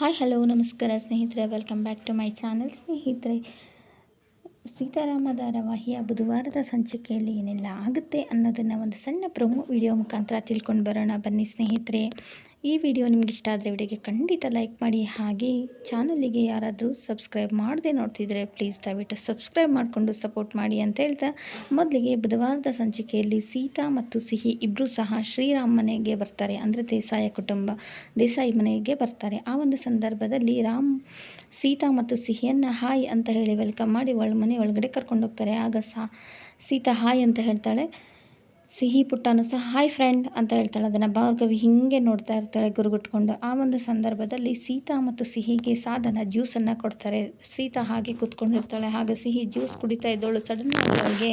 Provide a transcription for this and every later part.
Hi, hello, ನಮಸ್ಕಾರ ಸ್ನೇಹಿತರೆ. Welcome back to my channel ಸ್ನೇಹಿತರೆ ಸೀತಾರಾಮ ಧಾರಾವಾಹಿಯ ಬುಧವಾರದ ಸಂಚಿಕೆಯಲ್ಲಿ ಏನೆಲ್ಲ ಆಗುತ್ತೆ ಅನ್ನೋದನ್ನು ಒಂದು ಸಣ್ಣ ಪ್ರೊಮೋ ವಿಡಿಯೋ ಮುಖಾಂತರ ತಿಳ್ಕೊಂಡು ಬರೋಣ. ಬನ್ನಿ ಸ್ನೇಹಿತರೆ. ಈ ವಿಡಿಯೋ ನಿಮ್ಗೆ ಇಷ್ಟ ಆದರೆ ವಿಡಿಯೋಗೆ ಖಂಡಿತ ಲೈಕ್ ಮಾಡಿ, ಹಾಗೆ ಚಾನಲಿಗೆ ಯಾರಾದರೂ ಸಬ್ಸ್ಕ್ರೈಬ್ ಮಾಡದೆ ನೋಡ್ತಿದ್ರೆ ಪ್ಲೀಸ್ ದಯವಿಟ್ಟು ಸಬ್ಸ್ಕ್ರೈಬ್ ಮಾಡಿಕೊಂಡು ಸಪೋರ್ಟ್ ಮಾಡಿ ಅಂತ ಹೇಳ್ತಾ, ಮೊದಲಿಗೆ ಬುಧವಾರದ ಸಂಚಿಕೆಯಲ್ಲಿ ಸೀತಾ ಮತ್ತು ಸಿಹಿ ಇಬ್ಬರೂ ಸಹ ಶ್ರೀರಾಮ್ ಮನೆಗೆ ಬರ್ತಾರೆ, ಅಂದರೆ ದೇಸಾಯ ಕುಟುಂಬ, ದೇಸಾಯಿ ಮನೆಗೆ ಬರ್ತಾರೆ. ಆ ಒಂದು ಸಂದರ್ಭದಲ್ಲಿ ರಾಮ್ ಸೀತಾ ಮತ್ತು ಸಿಹಿಯನ್ನು ಹಾಯ್ ಅಂತ ಹೇಳಿ ವೆಲ್ಕಮ್ ಮಾಡಿ ಒಳ, ಮನೆ ಒಳಗಡೆ ಕರ್ಕೊಂಡು ಹೋಗ್ತಾರೆ. ಆಗ ಸಾ, ಸೀತಾ ಹಾಯ್ ಅಂತ ಹೇಳ್ತಾಳೆ. ಸಿಹಿ ಪುಟ್ಟನು ಸಹ, ಹಾಯ್ ಫ್ರೆಂಡ್ ಅಂತ ಹೇಳ್ತಾಳೆ. ಅದನ್ನು ಭಾರ್ಗವಿ ಹಿಂಗೆ ನೋಡ್ತಾ ಇರ್ತಾಳೆ ಗುರುಗುಟ್ಕೊಂಡು. ಆ ಒಂದು ಸಂದರ್ಭದಲ್ಲಿ ಸೀತಾ ಮತ್ತು ಸಿಹಿಗೆ ಸಾಧನ ಜ್ಯೂಸನ್ನು ಕೊಡ್ತಾರೆ. ಸೀತಾ ಹಾಗೆ ಕೂತ್ಕೊಂಡಿರ್ತಾಳೆ. ಹಾಗೆ ಸಿಹಿ ಜ್ಯೂಸ್ ಕುಡಿತಾ ಇದ್ದವಳು ಸಡನ್ ಅವಳಿಗೆ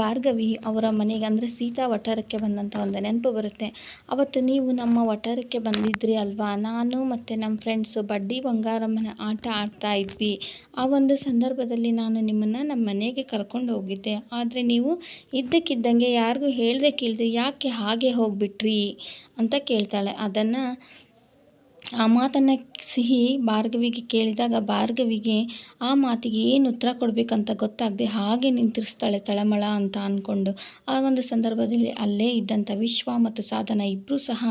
ಭಾರ್ಗವಿ ಅವರ ಮನೆಗೆ, ಅಂದರೆ ಸೀತಾ ವಠಾರಕ್ಕೆ ಬಂದಂಥ ಒಂದು ನೆನಪು ಬರುತ್ತೆ. ಅವತ್ತು ನೀವು ನಮ್ಮ ವಠಾರಕ್ಕೆ ಬಂದಿದ್ರಿ ಅಲ್ವಾ? ನಾನು ಮತ್ತು ನಮ್ಮ ಫ್ರೆಂಡ್ಸು ಬಡ್ಡಿ ಬಂಗಾರಮ್ಮನ ಆಟ ಆಡ್ತಾ ಇದ್ವಿ. ಆ ಒಂದು ಸಂದರ್ಭದಲ್ಲಿ ನಾನು ನಿಮ್ಮನ್ನು ನಮ್ಮ ಮನೆಗೆ ಕರ್ಕೊಂಡು ಹೋಗಿದ್ದೆ. ಆದರೆ ನೀವು ಇದ್ದಕ್ಕಿದ್ದಂಗೆ ಯಾರಿಗೂ ಹೇಳ್ದೆ ಕೇಳ್ದೆ ಯಾಕೆ ಹಾಗೆ ಹೋಗ್ಬಿಟ್ರಿ ಅಂತ ಕೇಳ್ತಾಳೆ. ಅದನ್ನು ಆ ಮಾತನ್ನು ಸಿಹಿ ಭಾರ್ಗವಿಗೆ ಕೇಳಿದಾಗ ಭಾರ್ಗವಿಗೆ ಆ ಮಾತಿಗೆ ಏನು ಉತ್ತರ ಕೊಡಬೇಕಂತ ಗೊತ್ತಾಗದೆ ಹಾಗೆ ನಿಂತಿರಿಸ್ತಾಳೆ ತಳಮಳ ಅಂತ ಅಂದ್ಕೊಂಡು ಆ ಒಂದು ಸಂದರ್ಭದಲ್ಲಿ ಅಲ್ಲೇ ಇದ್ದಂಥ ವಿಶ್ವ ಮತ್ತು ಸಾಧನ ಇಬ್ಬರೂ ಸಹ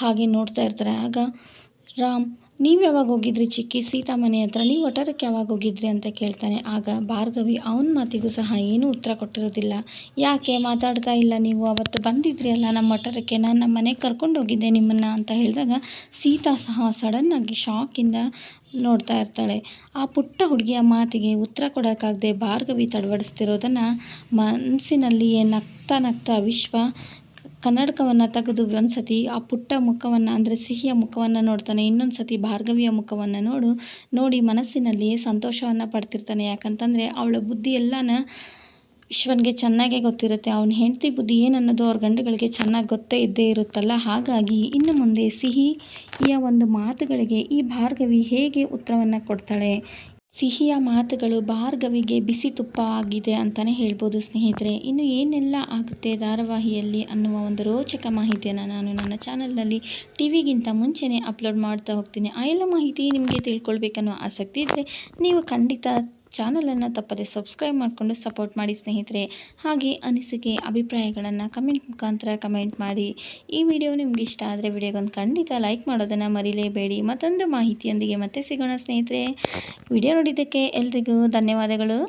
ಹಾಗೆ ನೋಡ್ತಾ ಇರ್ತಾರೆ. ಆಗ ರಾಮ್, ನೀವು ಯಾವಾಗ ಹೋಗಿದ್ರಿ ಚಿಕ್ಕಿ? ಸೀತಾ ಮನೆ ಹತ್ರ ನೀವು ಒಟಾರಕ್ಕೆ ಯಾವಾಗ ಹೋಗಿದ್ರಿ? ಅಂತ ಕೇಳ್ತಾನೆ. ಆಗ ಭಾರ್ಗವಿ, ಅವನ ಮಾತಿಗೂ ಸಹ ಏನೂ ಉತ್ತರ ಕೊಟ್ಟಿರೋದಿಲ್ಲ. ಯಾಕೆ? ಮಾತಾಡ್ತಾ ಇಲ್ಲ ನೀವು. ಅವತ್ತು ಬಂದಿದ್ರಿ ಅಲ್ಲ ನಮ್ಮ ಒಟಾರಕ್ಕೆ ನಾನು ನಮ್ಮ ಮನೆಗೆ ಕರ್ಕೊಂಡು ಹೋಗಿದ್ದೆ ನಿಮ್ಮನ್ನು ಅಂತ ಹೇಳಿದಾಗ ಸೀತಾ ಸಹ ಸಡನ್ನಾಗಿ ಶಾಕಿಂದ ನೋಡ್ತಾ ಇರ್ತಾಳೆ. ಆ ಪುಟ್ಟ ಹುಡುಗಿಯ ಮಾತಿಗೆ ಉತ್ತರ ಕೊಡೋಕ್ಕಾಗದೆ ಭಾರ್ಗವಿ ತಡವಡಿಸ್ತಿರೋದನ್ನು ಮನಸ್ಸಿನಲ್ಲಿಯೇ ನಗ್ತಾ ನಗ್ತಾ ವಿಶ್ವ ಕನ್ನಡಕವನ್ನು ತೆಗೆದು ಒಂದು ಸತಿ ಆ ಪುಟ್ಟ ಮುಖವನ್ನು ಅಂದರೆ ಸಿಹಿಯ ಮುಖವನ್ನು ನೋಡ್ತಾನೆ ಇನ್ನೊಂದು ಸತಿ ಭಾರ್ಗವಿಯ ಮುಖವನ್ನು ನೋಡು, ನೋಡಿ ಮನಸ್ಸಿನಲ್ಲಿ ಸಂತೋಷವನ್ನು ಪಡ್ತಿರ್ತಾನೆ. ಯಾಕಂತಂದರೆ ಅವಳ ಬುದ್ಧಿ ಎಲ್ಲನ ವಿಶ್ವನಿಗೆ ಚೆನ್ನಾಗೇ ಗೊತ್ತಿರುತ್ತೆ. ಅವನ ಹೆಂಡತಿ ಬುದ್ಧಿ ಏನನ್ನೋದು ಅವ್ರ ಗಂಡುಗಳಿಗೆ ಚೆನ್ನಾಗಿ ಗೊತ್ತೇ ಇದ್ದೇ ಇರುತ್ತಲ್ಲ. ಹಾಗಾಗಿ ಇನ್ನು ಮುಂದೆ ಸಿಹಿಯ ಒಂದು ಮಾತುಗಳಿಗೆ ಈ ಭಾರ್ಗವಿ ಹೇಗೆ ಉತ್ತರವನ್ನು ಕೊಡ್ತಾಳೆ? ಸಿಹಿಯ ಮಾತುಗಳು ಭಾರ್ಗವಿಗೆ ಬಿಸಿ ತುಪ್ಪ ಆಗಿದೆ ಅಂತಲೇ ಹೇಳ್ಬೋದು ಸ್ನೇಹಿತರೆ. ಇನ್ನು ಏನೆಲ್ಲ ಆಗುತ್ತೆ ಧಾರಾವಾಹಿಯಲ್ಲಿ ಅನ್ನುವ ಒಂದು ರೋಚಕ ಮಾಹಿತಿಯನ್ನು ನಾನು ನನ್ನ ಚಾನಲ್ನಲ್ಲಿ ಟಿ ವಿಗಿಂತ ಮುಂಚೆನೇ ಅಪ್ಲೋಡ್ ಮಾಡ್ತಾ ಹೋಗ್ತೀನಿ. ಆ ಎಲ್ಲ ಮಾಹಿತಿ ನಿಮಗೆ ತಿಳ್ಕೊಳ್ಬೇಕನ್ನೋ ಆಸಕ್ತಿ ಇದ್ದರೆ ನೀವು ಖಂಡಿತ ಚಾನಲನ್ನು ತಪ್ಪದೆ ಸಬ್ಸ್ಕ್ರೈಬ್ ಮಾಡಿಕೊಂಡು ಸಪೋರ್ಟ್ ಮಾಡಿ ಸ್ನೇಹಿತರೆ. ಹಾಗೆ ಅನಿಸಿಕೆ, ಅಭಿಪ್ರಾಯಗಳನ್ನು ಕಮೆಂಟ್ ಮುಖಾಂತರ ಕಮೆಂಟ್ ಮಾಡಿ. ಈ ವಿಡಿಯೋ ನಿಮ್ಗೆ ಇಷ್ಟ ಆದರೆ ವಿಡಿಯೋಗೊಂದು ಖಂಡಿತ ಲೈಕ್ ಮಾಡೋದನ್ನು ಮರಿಲೇಬೇಡಿ. ಮತ್ತೊಂದು ಮಾಹಿತಿಯೊಂದಿಗೆ ಮತ್ತೆ ಸಿಗೋಣ ಸ್ನೇಹಿತರೆ. ವಿಡಿಯೋ ನೋಡಿದ್ದಕ್ಕೆ ಎಲ್ರಿಗೂ ಧನ್ಯವಾದಗಳು.